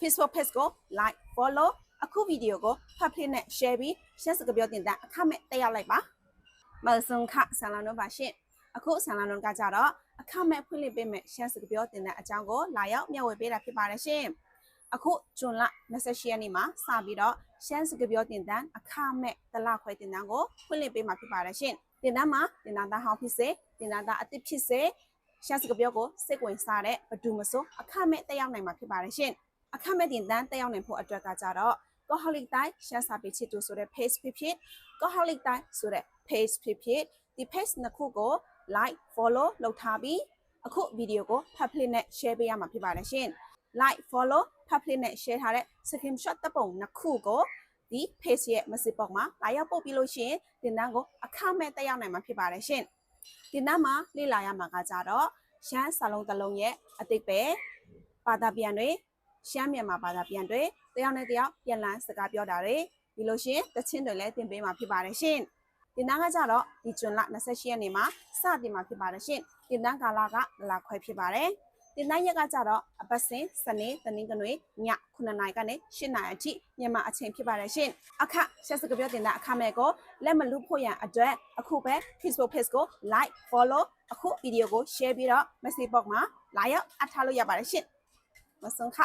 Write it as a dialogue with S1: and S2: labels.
S1: Facebook page ကို like follow အခုဗီဒီယိုကို public နဲ့ share ပြီးရှင်းစကားပြောတင်တဲ့အခမဲ့တက်ရောက်လိုက်ပါမဆုံခဆန်လာနုပါရှင်အခုဆန်လာနုကကြတော့အခမဲ့ဖွင့်လှစ်ပေးမဲ့ရှင်းစကားပြောတင်တဲ့အကြောင်းကိုလာရောက်မျှဝေပေးတာဖြစ်ပါတယ်ရှင်အခုဂျွန်လ28ရက်နေ့မှာစပြီးတော့ရှမ်းစကားပြောတင်တဲ့အခမဲ့တလခွဲတင်တဲ့ကိုဖွင့်လှစ်ပေးမှာဖြစ်ပါတယ်ရှင်တင်တဲ့မှာတင်တဲ့သားဟောင်းဖြစ်စေတင်တဲ့သားအစ်စ်ဖြစ်စေရှမ်းစကားပြောကိုစိတ်ဝင်စားတဲ့ဘသူမဆိုအခမဲ့တက်ရောက်နိုင်မှာဖြစ်ပါတယ်ရှင် အခမဲ့တင်တဲ့တက်ရောက်နိုင်ဖို့အတွက်ကကြတော့ Coholic တိုင်းရှမ်းစာပေချစ်သူဆိုတဲ့ page ဖြစ်ဖြစ် Coholic တိုင်းဆိုတဲ့ page ဖြစ်ဖြစ်ဒီ page နှစ်ခုကို like follow လုပ်ထားပြီးအခုဗီဒီယိုကို public နဲ့ share ပေးရမှာဖြစ်ပါတယ်ရှင် like follow public နဲ့ share ထားတဲ့ screenshot တပ်ပုံနှစ်ခုကိုဒီ page ရဲ့ message box မှာလာရောက်ပို့ပြီးလို့ရှိရင်တင်တန်းကိုအခမဲ့တက်ရောက်နိုင်မှာဖြစ်ပါတယ်ရှင်တင်တန်းမှာလေ့လာရမှာကကြတော့ရှမ်းစာလုံးတစ်လုံးရဲ့အတိတ်ပဲဘာသာပြန်တွေ ရှမ်းမြန်မာဘာသာပြန်တွေတယောက်နဲ့တယောက်ပြန်လည်စကားပြောတာတွေဒီလိုရှင်တချင်းတွေလည်းသင်ပေးမှာဖြစ်ပါတယ်ရှင်တင်တန်းကကြတော့ဒီဇွန်လ28ရက်နေ့မှာစတင်မှာဖြစ်ပါတယ်ရှင်တင်တန်းကာလကလခွဲဖြစ်ပါတယ်တင်တန်းရက်ကကြတော့အပတ်စဉ်စနေတနင်္ဂနွေည9နာရီကနေ10နာရီအထိမြန်မာအချိန်ဖြစ်ပါတယ်ရှင်အခဆက်စကပြောတင်တဲ့အခမဲ့ကိုလက်မလူဖို့ရန်အတွက်အခုပဲ Facebook page ကို like follow အခုဗီဒီယိုကို share ပြီးတော့ message box မှာလာရောက်အပ်ထားလို့ရပါတယ်ရှင်မဆုံးခ